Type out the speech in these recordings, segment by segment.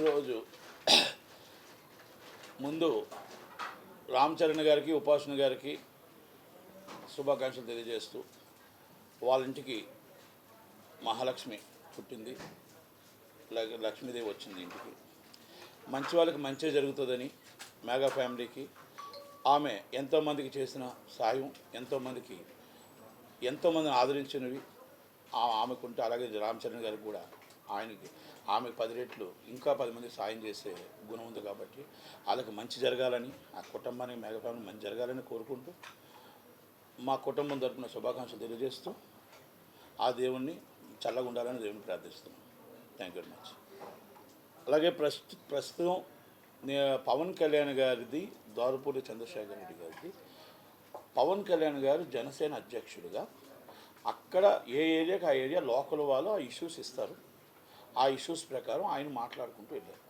ఈరోజు ముందు రామ్ చరణ్ గారికి ఉపాసన గారికి శుభాకాంక్షలు తెలియజేస్తూ వాళ్ళ ఇంటికి మహాలక్ష్మి పుట్టింది. లక్ష్మీదేవి వచ్చింది ఇంటికి. మంచి వాళ్ళకి మంచి జరుగుతుందని మెగా ఫ్యామిలీకి. ఆమె ఎంతోమందికి చేసిన సాయం ఎంతోమందికి ఎంతోమందిని ఆదరించినవి. ఆమెకుంటే అలాగే రామ్ చరణ్ గారికి కూడా ఆయనకి ఆమెకు పది రెట్లు ఇంకా పది మంది సాయం చేసే గుణం ఉంది కాబట్టి వాళ్ళకి మంచి జరగాలని ఆ కుటుంబానికి మెగా ఫ్యామిలీ మంచి జరగాలని కోరుకుంటూ మా కుటుంబం తరపున శుభాకాంక్షలు తెలియజేస్తూ ఆ దేవుణ్ణి చల్లగా ఉండాలని దేవుని ప్రార్థిస్తున్నాం. థ్యాంక్ యూ వెరీ మచ్ అలాగే ప్రస్తు ప్రస్తుతం నే- పవన్ కళ్యాణ్ గారిది దారుపూడి చంద్రశేఖర్ రెడ్డి గారిది. పవన్ కళ్యాణ్ గారు జనసేన అధ్యక్షుడిగా అక్కడ ఏ ఏరియాకి ఆ ఏరియా లోకల్ వాళ్ళు ఆ ఇష్యూస్ ఇస్తారు. ఆ ఇష్యూస్ ప్రకారం ఆయన మాట్లాడుకుంటూ వెళ్ళారు.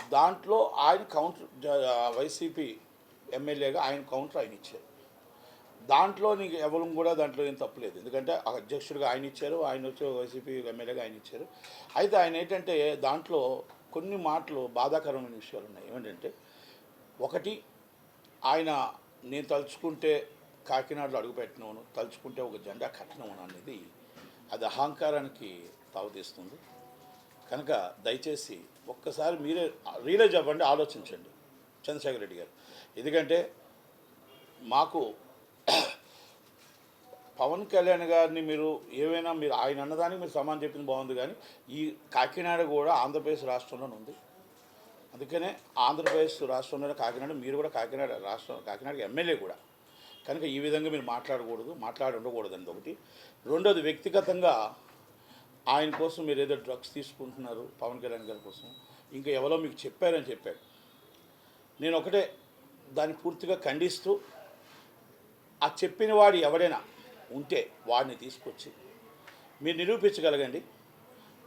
దాంట్లో ఆయన కౌంటర్ వైసీపీ ఎమ్మెల్యేగా ఆయన కౌంటర్ ఆయన ఇచ్చారు. దాంట్లో నీకు ఎవరు కూడా దాంట్లో ఏం తప్పులేదు ఎందుకంటే అధ్యక్షుడిగా ఆయన ఇచ్చారు ఆయన వచ్చి వైసీపీ ఎమ్మెల్యేగా ఆయన ఇచ్చారు. అయితే ఆయన ఏంటంటే దాంట్లో కొన్ని మాటలు బాధాకరమైన విషయాలు ఉన్నాయి. ఏమిటంటే ఒకటి ఆయన నేను తలుచుకుంటే కాకినాడలో అడుగుపెట్టినవును తలుచుకుంటే ఒక జెండా కట్టినవను అనేది అది అహంకారానికి తావతీస్తుంది కనుక దయచేసి ఒక్కసారి మీరే రియలైజ్ అవ్వండి ఆలోచించండి. చంద్రశేఖర్ రెడ్డి గారు. ఎందుకంటే మాకు పవన్ కళ్యాణ్ గారిని మీరు ఏవైనా మీరు ఆయన అన్నదానికి మీరు సమానం చెప్పింది బాగుంది కానీ ఈ కాకినాడ కూడా ఆంధ్రప్రదేశ్ రాష్ట్రంలోనే ఉంది. అందుకనే ఆంధ్రప్రదేశ్ రాష్ట్రంలోనే కాకినాడ మీరు కూడా కాకినాడ రాష్ట్రం కాకినాడకి ఎమ్మెల్యే కూడా. కనుక ఈ విధంగా మీరు మాట్లాడకూడదు మాట్లాడి ఉండకూడదు అండి ఒకటి. రెండోది వ్యక్తిగతంగా ఆయన కోసం మీరు ఏదో డ్రగ్స్ తీసుకుంటున్నారు పవన్ కళ్యాణ్ గారి కోసం. ఇంకా ఎవరో మీకు చెప్పారని చెప్పాడు నేను ఒకటే దాన్ని పూర్తిగా ఖండిస్తూ ఆ చెప్పిన వాడు ఎవడైనా ఉంటే వాడిని తీసుకొచ్చి మీరు నిరూపించగలగండి.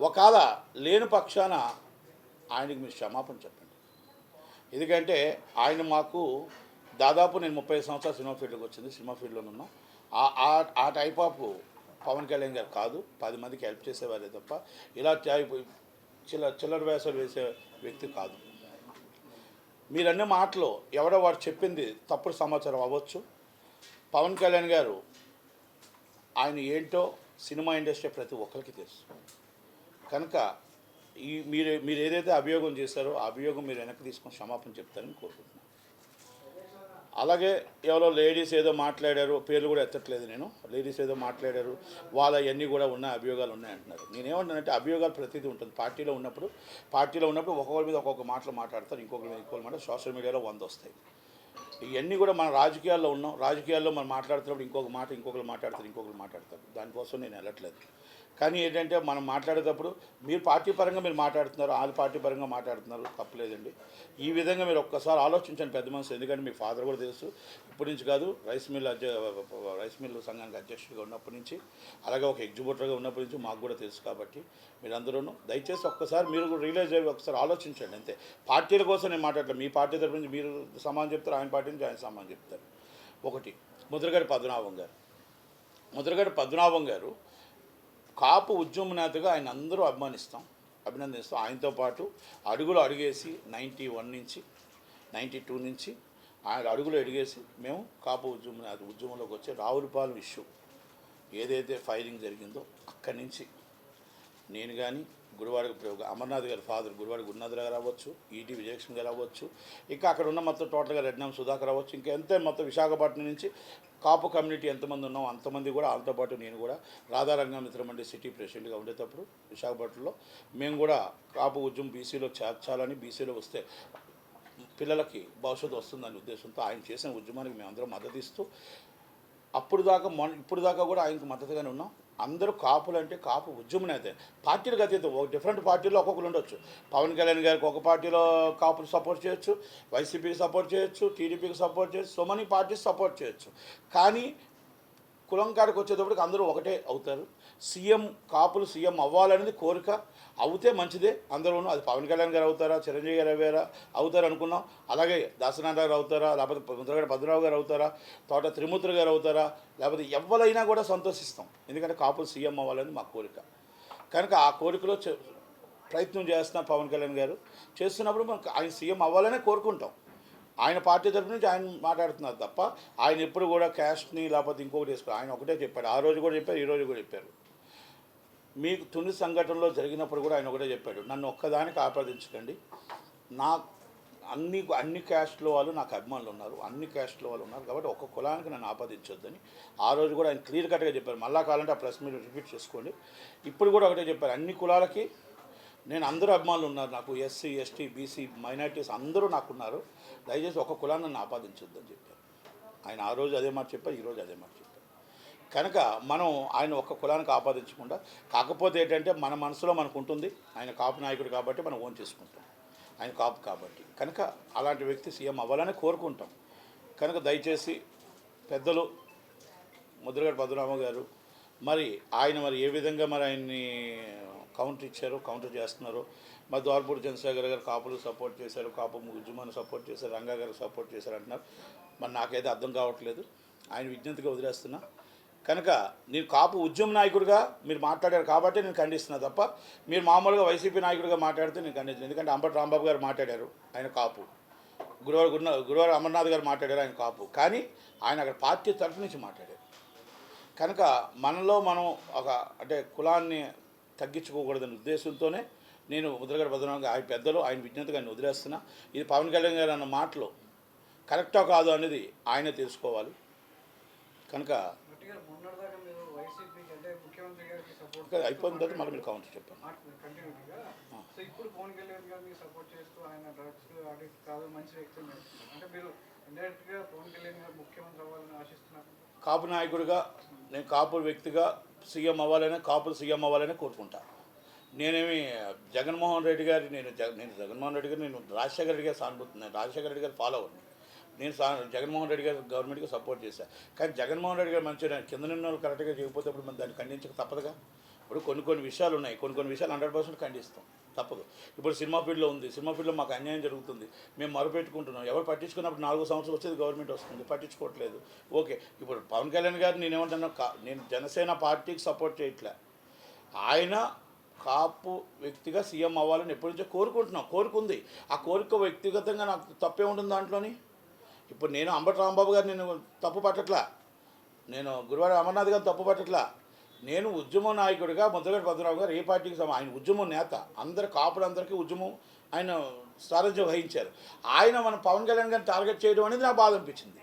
ఒకవేళ లేని పక్షాన ఆయనకి మీరు క్షమాపణ చెప్పండి. ఎందుకంటే ఆయన మాకు దాదాపు నేను ముప్పై సంవత్సరాలు సినిమా ఫీల్డ్కి వచ్చింది సినిమా ఫీల్డ్లో ఉన్నా. ఆ- ఆ- ఆ టైప్ ఆఫ్ పవన్ కళ్యాణ్ గారు కాదు పది మందికి హెల్ప్ చేసేవారే తప్ప ఇలా టైప్ చిల్ల చిల్లర వేసాలు వేసే వ్యక్తి కాదు. మీరన్న మాటలు ఎవడో వాడు చెప్పింది తప్పుడు సమాచారం అవ్వచ్చు. పవన్ కళ్యాణ్ గారు ఆయన ఏంటో సినిమా ఇండస్ట్రీ ప్రతి ఒక్కరికి తెలుసు. కనుక ఈ మీరు మీరు ఏదైతే అభియోగం చేశారో ఆ అభియోగం మీరు వెనక్కి తీసుకొని క్షమాపణ చెప్తారని కోరుకుంటున్నాను. అలాగే ఎవరో లేడీస్ ఏదో మాట్లాడారు పేర్లు కూడా ఎత్తట్లేదు నేను. లేడీస్ ఏదో మాట్లాడారు వాళ్ళ అవన్నీ కూడా ఉన్నాయి అభియోగాలు ఉన్నాయి అంటున్నారు నేనేమంటానంటే అభియోగాలు ప్రతిదీ ఉంటుంది. పార్టీలో ఉన్నప్పుడు పార్టీలో ఉన్నప్పుడు ఒక్కొక్కరి మీద ఒక్కొక్క మాటలు మాట్లాడతారు ఇంకొకరి మీద ఇంకొకరి మాట సోషల్ మీడియాలో వంద వస్తాయి ఇవన్నీ కూడా మన రాజకీయాల్లో ఉన్నాం. రాజకీయాల్లో మనం మాట్లాడుతున్నప్పుడు ఇంకొక మాట ఇంకొకరు మాట్లాడతారు ఇంకొకరు మాట్లాడతారు దానికోసం నేను వెళ్ళట్లేదు. కానీ ఏంటంటే మనం మాట్లాడేటప్పుడు మీరు పార్టీ పరంగా మీరు మాట్లాడుతున్నారు వాళ్ళు పార్టీ పరంగా మాట్లాడుతున్నారు తప్పలేదండి. ఈ విధంగా మీరు ఒక్కసారి ఆలోచించండి పెద్ద మనసు ఎందుకంటే మీ ఫాదర్ కూడా తెలుసు. ఇప్పటి నుంచి కాదు రైస్ మిల్ అధ్య రైస్ మిల్ సంఘానికి అధ్యక్షుడిగా ఉన్నప్పటి నుంచి అలాగే ఒక ఎగ్జిబ్యూటర్గా ఉన్నప్పటి నుంచి మాకు కూడా తెలుసు కాబట్టి మీరందరూ దయచేసి ఒక్కసారి మీరు కూడా రియలైజ్ అయ్యి ఒకసారి ఆలోచించండి అంతే. పార్టీల కోసం నేను మాట్లాడలేదు మీ పార్టీ తరపు నుంచి మీరు సమానం చెప్తారు ఆయన పార్టీ నుంచి ఆయన సమానం చెప్తారు. ఒకటి ముద్రగడి పద్మనాభం గారు. ముద్రగడి పద్మనాభం గారు కాపు ఉద్యమనేతగా ఆయన అందరూ అభిమానిస్తాం అభినందిస్తాం. ఆయనతో పాటు అడుగులు అడిగేసి నైంటీ వన్ నుంచి నైంటీ టూ నుంచి ఆయన అడుగులు అడిగేసి మేము కాపు ఉద్యమం నేత ఉద్యమంలోకి వచ్చే రావులపాలెం ఇష్యూ ఏదైతే ఫైరింగ్ జరిగిందో అక్కడి నుంచి నేను కానీ గుడివాడ అమర్నాథ్ గారి ఫాదర్ గురువాడ గురునాథ్ గారు రావచ్చు ఈటీ విజయలక్ష్మి గారు రావచ్చు ఇంకా అక్కడ ఉన్న మొత్తం టోటల్గా రెడ్నాం సుధాకర్ రావచ్చు ఇంకా ఎంత మొత్తం విశాఖపట్నం నుంచి కాపు కమ్యూనిటీ ఎంతమంది ఉన్నాం అంతమంది కూడా అంతో పాటు నేను కూడా రాధారంగ మిత్రమండి సిటీ ప్రెసిడెంట్గా ఉండేటప్పుడు విశాఖపట్నంలో మేము కూడా కాపు ఉద్యమం బీసీలో చేర్చాలని బీసీలో వస్తే పిల్లలకి భవిష్యత్తు వస్తుందనే ఉద్దేశంతో ఆయన చేసిన ఉద్యమానికి మేమందరం మద్దతు ఇస్తూ అప్పుడు దాకా మొన్న ఇప్పుడు దాకా కూడా ఆయనకు మద్దతుగానే ఉన్నాం. అందరూ కాపులు అంటే కాపు ఉద్యమం అయితే. పార్టీలకు అతీతం ఒక డిఫరెంట్ పార్టీలో ఒక్కొక్కరు ఉండొచ్చు. పవన్ కళ్యాణ్ గారికి ఒక పార్టీలో కాపులు సపోర్ట్ చేయొచ్చు. వైసీపీకి సపోర్ట్ చేయొచ్చు. టీడీపీకి సపోర్ట్ చేయొచ్చు. సో మనీ పార్టీస్ సపోర్ట్ చేయొచ్చు. కానీ కులం కాడికి వచ్చేటప్పటికి అందరూ ఒకటే అవుతారు. సీఎం కాపులు సీఎం అవ్వాలనేది కోరిక. అవుతే మంచిదే. అందరూను అది పవన్ కళ్యాణ్ గారు అవుతారా చిరంజీవి గారు అవ్వారా అవుతారు అనుకున్నాం. అలాగే దాసనాథ్ గారు అవుతారా లేకపోతే ముద్రగడ పద్మరావు గారు అవుతారా తోట త్రిమూర్తి గారు అవుతారా లేకపోతే ఎవరైనా కూడా సంతోషిస్తాం. ఎందుకంటే కాపులు సీఎం అవ్వాలని మా కోరిక. కనుక ఆ కోరికలో ప్రయత్నం చేస్తున్నాం పవన్ కళ్యాణ్ గారు చేస్తున్నప్పుడు మనకు ఆయన సీఎం అవ్వాలనే కోరుకుంటాం. ఆయన పార్టీ తరపు నుంచి ఆయన మాట్లాడుతున్నారు తప్ప ఆయన ఎప్పుడు కూడా క్యాస్ట్ని లేకపోతే ఇంకొకటి వేసుకోవాలి ఆయన ఒకటే చెప్పాడు. ఆ రోజు కూడా చెప్పారు ఈ రోజు కూడా చెప్పారు. మీకు తుని సంఘటనలో జరిగినప్పుడు కూడా ఆయన ఒకటే చెప్పాడు నన్ను ఒక్కదానికి ఆపాదించకండి. నా అన్ని అన్ని క్యాస్ట్లో వాళ్ళు నాకు అభిమానులు ఉన్నారు అన్ని క్యాస్ట్లో వాళ్ళు ఉన్నారు కాబట్టి ఒక్క కులానికి నన్ను ఆపాదించొద్దని. ఆ రోజు కూడా ఆయన క్లియర్ కట్గా చెప్పారు మళ్ళా కావాలంటే ఆ ప్రెస్ మీరు రిపీట్ చేసుకోండి. ఇప్పుడు కూడా ఒకటే చెప్పారు అన్ని కులాలకి నేను అందరూ అభిమానులు ఉన్నారు నాకు ఎస్సీ ఎస్టీ బీసీ మైనార్టీస్ అందరూ నాకున్నారు దయచేసి ఒక కులాన్ని నన్ను ఆపాదించొద్దని చెప్పారు. ఆయన ఆ రోజు అదే మాట చెప్పారు ఈ రోజు అదే మాట చెప్పారు. కనుక మనం ఆయన ఒక్క కులానికి ఆపాదించకుండా కాకపోతే ఏంటంటే మన మనసులో మనకు ఉంటుంది ఆయన కాపు నాయకుడు కాబట్టి మనం ఓన్ చేసుకుంటాం. ఆయన కాపు కాబట్టి. కనుక అలాంటి వ్యక్తి సీఎం అవ్వాలని కోరుకుంటాం. కనుక దయచేసి పెద్దలు ముద్రగడ పద్మనాభ గారు మరి ఆయన మరి ఏ విధంగా మరి ఆయన్ని కౌంటర్ ఇచ్చారు కౌంటర్ చేస్తున్నారు మరి ద్వారపూడి చంద్రశేఖర్ గారు కాపులు సపోర్ట్ చేశారు కాపు ఉద్యమాన్ని సపోర్ట్ చేశారు రంగా గారు సపోర్ట్ చేశారు అంటున్నారు. మరి నాకైతే అర్థం కావట్లేదు. ఆయన విజ్ఞతగా వదిలేస్తున్నా. కనుక నేను కాపు ఉద్యమ నాయకుడిగా మీరు మాట్లాడారు కాబట్టి నేను ఖండిస్తున్నా తప్ప మీరు మామూలుగా వైసీపీ నాయకుడిగా మాట్లాడితే నేను ఖండించను ఎందుకంటే అంబటి రాంబాబు గారు మాట్లాడారు ఆయన కాపు. గురువారు గురున గురువారు అమర్నాథ్ గారు మాట్లాడారు ఆయన కాపు. కానీ ఆయన అక్కడ పార్టీ తరఫు నుంచి మాట్లాడారు. కనుక మనలో మనం ఒక అంటే కులాన్ని తగ్గించుకోకూడదనే ఉద్దేశంతోనే నేను ముద్రగడ భద్రనాథ్ ఆయన పెద్దలు ఆయన విజ్ఞతగా ఆయన వదిలేస్తున్నా. ఇది పవన్ కళ్యాణ్ గారు అన్న మాటలు కరెక్టా కాదు అనేది ఆయనే తెలుసుకోవాలి. కనుక అయిపోయిన తర్వాత మళ్ళీ మీరు కౌంటర్ ఆశిస్తున్నారు. కాపు నాయకుడిగా నేను కాపు వ్యక్తిగా సీఎం అవ్వాలని కాపులు సీఎం అవ్వాలని కోరుకుంటా. నేనేమి జగన్మోహన్ రెడ్డి గారి నేను జగ నేను జగన్మోహన్ రెడ్డి గారు నేను రాజశేఖర రెడ్డి గారు సానుభూతి నేను రాజశేఖర రెడ్డి గారు ఫాలో అవ్వండి నేను సా జగన్మోహన్ రెడ్డి గారు గవర్నమెంట్కి సపోర్ట్ చేశాను కానీ జగన్మోహన్ రెడ్డి గారు మంచిగా కింద నిన్న వాళ్ళు కరెక్ట్గా చేయకపోతే ఇప్పుడు మనం దాన్ని ఖండించక తప్పదుగా? ఇప్పుడు కొన్ని కొన్ని విషయాలు ఉన్నాయి. కొన్ని కొన్ని విషయాలు హండ్రెడ్ పర్సెంట్ ఖండిస్తాం. తప్పదు. ఇప్పుడు సినిమా ఫీల్డ్లో ఉంది. సినిమా ఫీల్డ్లో మాకు అన్యాయం జరుగుతుంది. మేము మరపెట్టుకుంటున్నాం. ఎవరు పట్టించుకున్నప్పుడు నాలుగు సంవత్సరాలు వచ్చేది గవర్నమెంట్ వస్తుంది. పట్టించుకోవట్లేదు. ఓకే. ఇప్పుడు పవన్ కళ్యాణ్ గారు నేను ఏమంటున్నా కా- నేను జనసేన పార్టీకి సపోర్ట్ చేయట్లే. ఆయన కాపు వ్యక్తిగా సీఎం అవ్వాలని ఎప్పటి నుంచో కోరుకుంటున్నాం. కోరుకుంది. ఆ కోరిక వ్యక్తిగతంగా నాకు తప్పే ఉంటుంది దాంట్లోని? ఇప్పుడు నేను అంబటి రాంబాబు గారు నేను తప్పు పట్టట్లా. నేను గురువారం అమర్నాథ్ గారు తప్పు పట్టట్లా. నేను ఉద్యమ నాయకుడిగా ముద్రగడ్డ పద్మరావు గారు ఏ పార్టీకి సమ ఆయన ఉద్యమం నేత. అందరు కాపులందరికీ ఉద్యమం ఆయన సారథ్యం వహించారు. ఆయన మన పవన్ కళ్యాణ్ గారిని టార్గెట్ చేయడం అనేది నాకు బాధ అనిపించింది.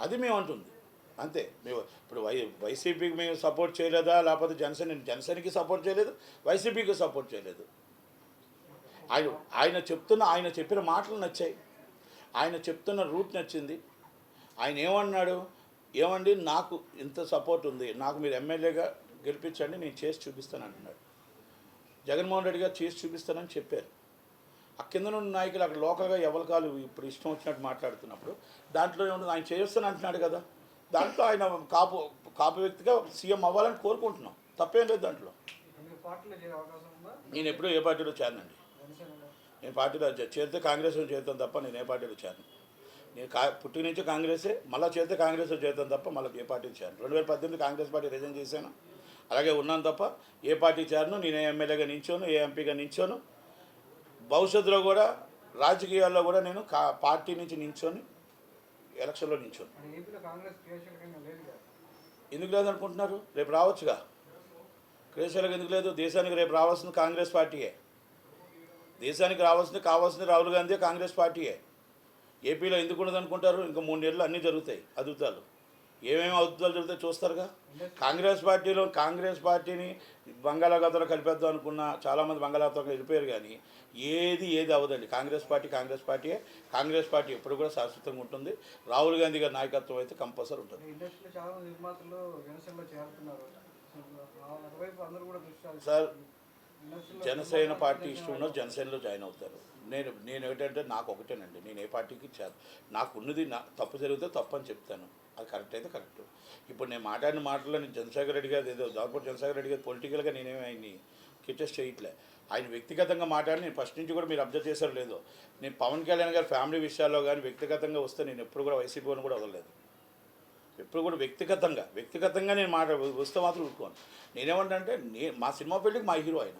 అది మేము అంటుంది. అంతే. మేము ఇప్పుడు వై వైసీపీకి మేము సపోర్ట్ చేయలేదా? లేకపోతే జనసేన జనసేనకి సపోర్ట్ చేయలేదు వైసీపీకి సపోర్ట్ చేయలేదు. ఆయన ఆయన చెప్తున్న ఆయన చెప్పిన మాటలు నచ్చాయి. ఆయన చెప్తున్న రూట్ నచ్చింది. ఆయన ఏమన్నాడు? ఏమండి నాకు ఇంత సపోర్ట్ ఉంది. నాకు మీరు ఎమ్మెల్యేగా గెలిపించండి నేను చేసి చూపిస్తాను అంటున్నాడు. జగన్మోహన్ రెడ్డి గారు చేసి చూపిస్తానని చెప్పారు. ఆ కింద ఉన్న నాయకులు అక్కడ లోకల్గా ఎవరి కాలు ఇప్పుడు ఇష్టం వచ్చినట్టు మాట్లాడుతున్నప్పుడు దాంట్లో ఏమన్నా ఆయన చేస్తాను అంటున్నాడు కదా. దాంట్లో ఆయన కాపు కాపు వ్యక్తిగా సీఎం అవ్వాలని కోరుకుంటున్నాం. తప్పేం లేదు దాంట్లో. నేను ఎప్పుడూ ఏ పార్టీలో చేరనండి. నేను పార్టీలో చేరితే కాంగ్రెస్లో చేరుతాను తప్ప నేను ఏ పార్టీలో చేరను. నేను కా పుట్టి నుంచి కాంగ్రెసే మళ్ళీ చేరితే కాంగ్రెస్లో చేరుతాను తప్ప మళ్ళీ ఏ పార్టీలో చేరను. రెండు వేల పద్దెనిమిది కాంగ్రెస్ పార్టీ రిజైన్ చేశాను. అలాగే ఉన్నాను తప్ప ఏ పార్టీ చేరను నేను ఏ ఎమ్మెల్యేగా నించోను ఏ ఎంపీగా నించోను భవిష్యత్తులో కూడా రాజకీయాల్లో కూడా నేను కా పార్టీ నుంచి నించొని ఎలక్షన్లో నించోను ఎందుకు లేదనుకుంటున్నారు రేపు రావచ్చుగా. క్రియాశీలక ఎందుకు లేదు? దేశానికి రేపు రావాల్సింది కాంగ్రెస్ పార్టీయే. దేశానికి రావాల్సింది కావాల్సింది రాహుల్ గాంధీ కాంగ్రెస్ పార్టీయే. ఏపీలో ఎందుకు ఉండదు అనుకుంటారు ఇంకా మూడు నెలలు అన్నీ జరుగుతాయి అద్భుతాలు. ఏమేమి అద్భుతాలు జరుగుతాయి చూస్తారుగా? కాంగ్రెస్ పార్టీలో కాంగ్రెస్ పార్టీని బంగాళాఖాతంలో కలిపేద్దాం అనుకున్న చాలామంది బంగాళాఖాతంలో వెళ్ళిపోయారు కానీ ఏది ఏది అవ్వదండి. కాంగ్రెస్ పార్టీ కాంగ్రెస్ పార్టీయే. కాంగ్రెస్ పార్టీ ఎప్పుడు కూడా శాశ్వతంగా ఉంటుంది. రాహుల్ గాంధీ గారి నాయకత్వం అయితే కంపల్సరీ ఉంటుంది. సార్ జనసేన పార్టీ ఇష్టం ఉన్న జనసేనలో జాయిన్ అవుతారు. నేను నేను ఏంటంటే నాకు ఒకటేనండి. నేను ఏ పార్టీకి చేరు నాకు ఉన్నది నా తప్పు జరిగితే తప్పు అని చెప్తాను. అది కరెక్ట్ అయితే కరెక్ట్. ఇప్పుడు నేను మాట్లాడిన మాటల్లో నేను చంద్రశేఖర్ రెడ్డి గారు ఏదో దాదాపు చంద్రశేఖర్ రెడ్డి గారు పొలిటికల్గా నేనేమి ఆయన్ని కిటెస్ట్ చేయట్లే. ఆయన వ్యక్తిగతంగా మాట్లాడి నేను ఫస్ట్ నుంచి కూడా మీరు అబ్జర్వ్ చేశారో లేదో. నేను పవన్ కళ్యాణ్ గారి ఫ్యామిలీ విషయాల్లో కానీ వ్యక్తిగతంగా వస్తే నేను ఎప్పుడు కూడా వైసీపీ అని కూడా వదలలేదు. ఎప్పుడు కూడా వ్యక్తిగతంగా వ్యక్తిగతంగా నేను మాట వస్తే మాత్రం ఊరుకోను. నేనేమంటే నే మా సినిమా పెళ్ళికి మా హీరో ఆయన.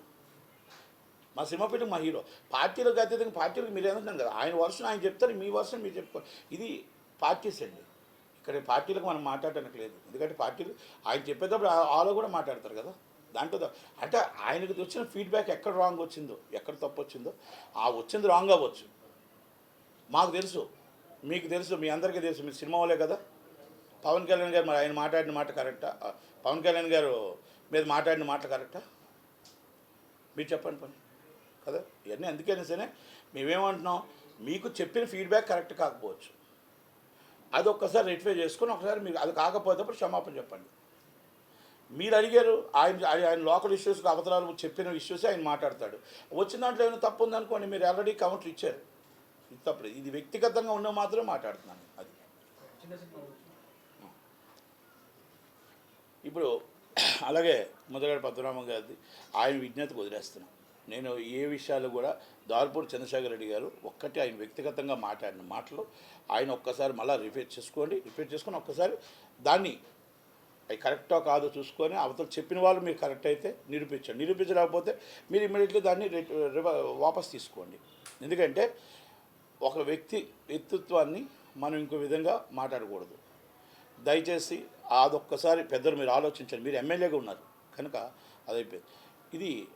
మా సింహపీఠం మా హీరో. పార్టీలకు అతీతంగా పార్టీలకు మీరు ఏమంటున్నాను కదా ఆయన వర్షం ఆయన చెప్తారు మీ వర్షం మీరు చెప్పుకో ఇది పార్టీస్ అండి. ఇక్కడ పార్టీలకు మనం మాట్లాడటానికి లేదు. ఎందుకంటే పార్టీలు ఆయన చెప్పేటప్పుడు ఆలో కూడా మాట్లాడతారు కదా. దాంట్లో అంటే ఆయనకు వచ్చిన ఫీడ్బ్యాక్ ఎక్కడ రాంగ్ వచ్చిందో ఎక్కడ తప్పు వచ్చిందో ఆ వచ్చింది రాంగ్ అవ్వచ్చు. మాకు తెలుసు. మీకు తెలుసు మీ అందరికీ తెలుసు. మీరు సినిమా వాళ్ళే కదా. పవన్ కళ్యాణ్ గారు మరి ఆయన మాట్లాడిన మాట కరెక్టా? పవన్ కళ్యాణ్ గారు మీద మాట్లాడిన మాట కరెక్టా? మీరు చెప్పండి పని. కదా? ఇవన్నీ అందుకైనా సరే మేమేమంటున్నాం మీకు చెప్పిన ఫీడ్బ్యాక్ కరెక్ట్ కాకపోవచ్చు. అది ఒక్కసారి రెక్టిఫై చేసుకొని ఒకసారి మీకు అది కాకపోతే అప్పుడు క్షమాపణ చెప్పండి. మీరు అడిగారు ఆయన ఆయన లోకల్ ఇష్యూస్ అవతరాలు చెప్పిన ఇష్యూస్ ఆయన మాట్లాడతాడు. వచ్చిన దాంట్లో ఏమైనా తప్పు ఉందనుకోండి మీరు ఆల్రెడీ కౌంటర్ ఇచ్చారు. ఇది ఇది వ్యక్తిగతంగా ఉన్న మాత్రమే మాట్లాడుతున్నాను అది. ఇప్పుడు అలాగే మొదలగాడు పద్మనాభం గారిది ఆయన విజ్ఞతకు వదిలేస్తున్నాం. నేను ఏ విషయాలు కూడా దార్పూర్ చంద్రశేఖర్ రెడ్డి గారు ఒక్కటి ఆయన వ్యక్తిగతంగా మాట్లాడిన మాటలు ఆయన ఒక్కసారి మళ్ళీ రిపీట్ చేసుకోండి రిపీట్ చేసుకొని ఒక్కసారి దాన్ని అవి కరెక్టో కాదో చూసుకొని అవతల చెప్పిన వాళ్ళు మీరు కరెక్ట్ అయితే నిరూపించండి. నిరూపించలేకపోతే మీరు ఇమీడియట్లీ దాన్ని రివ- వాపస్ తీసుకోండి. ఎందుకంటే ఒక వ్యక్తి వ్యక్తిత్వాన్ని మనం ఇంకో విధంగా మాట్లాడకూడదు. దయచేసి అదొక్కసారి పెద్దలు మీరు ఆలోచించండి. మీరు ఎమ్మెల్యేగా ఉన్నారు కనుక అదైపోయింది. ఇది